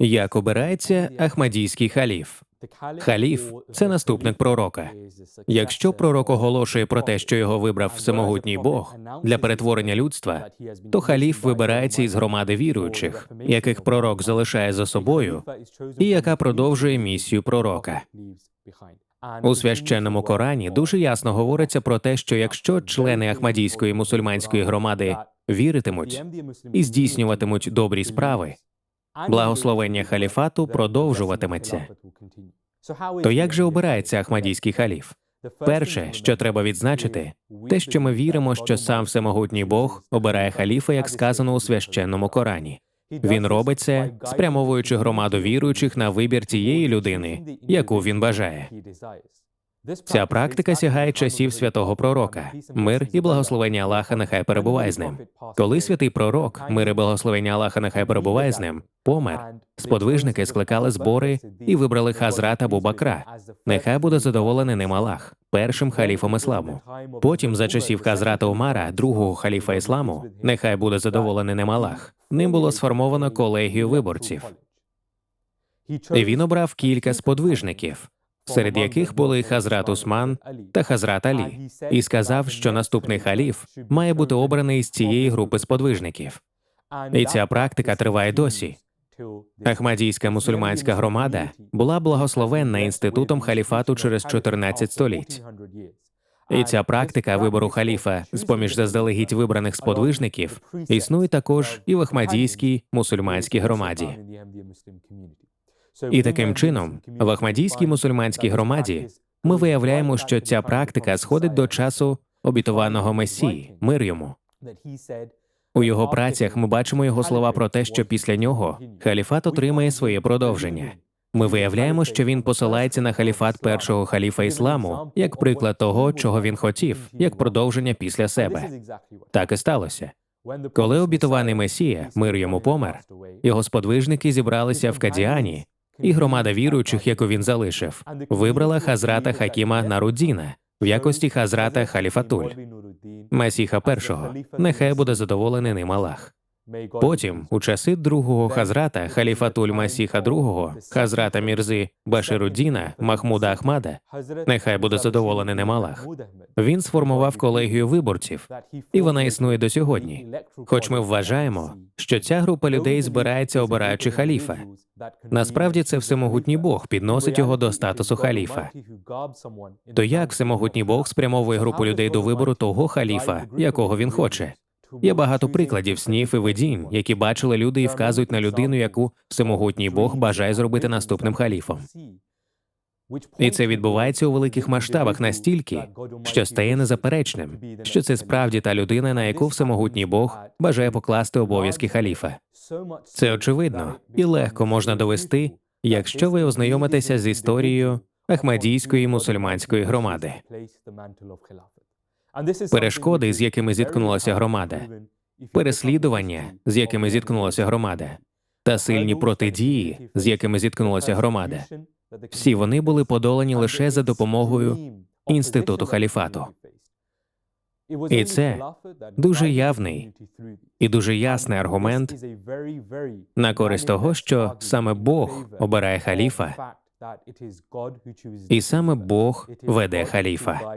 Як обирається Ахмадійський халіф? Халіф це наступник пророка. Якщо пророк оголошує про те, що його вибрав всемогутній Бог для перетворення людства, то халіф вибирається із громади віруючих, яких пророк залишає за собою, і яка продовжує місію пророка. У священному Корані дуже ясно говориться про те, що якщо члени Ахмадійської мусульманської громади віритимуть і здійснюватимуть добрі справи, благословення халіфату продовжуватиметься. То як же обирається Ахмадійський халіф? Перше, що треба відзначити, те, що ми віримо, що сам всемогутній Бог обирає халіфа, як сказано у священному Корані. Він робить це, спрямовуючи громаду віруючих на вибір тієї людини, яку він бажає. Ця практика сягає часів святого пророка, мир і благословення Аллаха нехай перебуває з ним. Коли святий пророк, мир і благословення Аллаха нехай перебуває з ним, помер, сподвижники скликали збори і вибрали Хазрата Абу Бакра. Нехай буде задоволений ним Аллах, першим халіфом ісламу. Потім, за часів Хазрата Умара, другого халіфа ісламу, нехай буде задоволений ним Аллах. Ним було сформовано колегію виборців. Він обрав кілька сподвижників, серед яких були Хазрат Усман та Хазрат Алі, і сказав, що наступний халіф має бути обраний з цієї групи сподвижників. І ця практика триває досі. Ахмадійська мусульманська громада була благословенна інститутом халіфату через 14 століть. І ця практика вибору халіфа з поміж заздалегідь вибраних сподвижників існує також і в Ахмадійській мусульманській громаді. І таким чином, в Ахмадійській мусульманській громаді ми виявляємо, що ця практика сходить до часу обітованого Месії, мир йому. У його працях ми бачимо його слова про те, що після нього халіфат отримає своє продовження. Ми виявляємо, що він посилається на халіфат першого халіфа ісламу як приклад того, чого він хотів, як продовження після себе. Так і сталося. Коли обітований Месія, мир йому помер, його сподвижники зібралися в Кадіані, і громада віруючих, яку він залишив, вибрала Хазрата Хакіма Наруддіна в якості Хазрата Халіфатуль, Масіха першого. Нехай буде задоволений ним Аллах. Потім, у часи другого Хазрата, Халіфатуль Масіха II, Хазрата Мірзи Башируддіна, Махмуда Ахмада, нехай буде задоволений ним Аллах. Він сформував колегію виборців, і вона існує до сьогодні. Хоч ми вважаємо, що ця група людей збирається обираючи халіфа. Насправді це всемогутній Бог підносить його до статусу халіфа. То як всемогутній Бог спрямовує групу людей до вибору того халіфа, якого він хоче? Є багато прикладів снів і видінь, які бачили люди і вказують на людину, яку всемогутній Бог бажає зробити наступним халіфом. І це відбувається у великих масштабах настільки, що стає незаперечним, що це справді та людина, на яку всемогутній Бог бажає покласти обов'язки халіфа. Це очевидно і легко можна довести, якщо ви ознайомитеся з історією Ахмадійської мусульманської громади. Перешкоди, з якими зіткнулася громада, переслідування, з якими зіткнулася громада, та сильні протидії, з якими зіткнулася громада. Всі вони були подолані лише за допомогою інституту халіфату. І це дуже явний і дуже ясний аргумент на користь того, що саме Бог обирає халіфа, і саме Бог веде халіфа.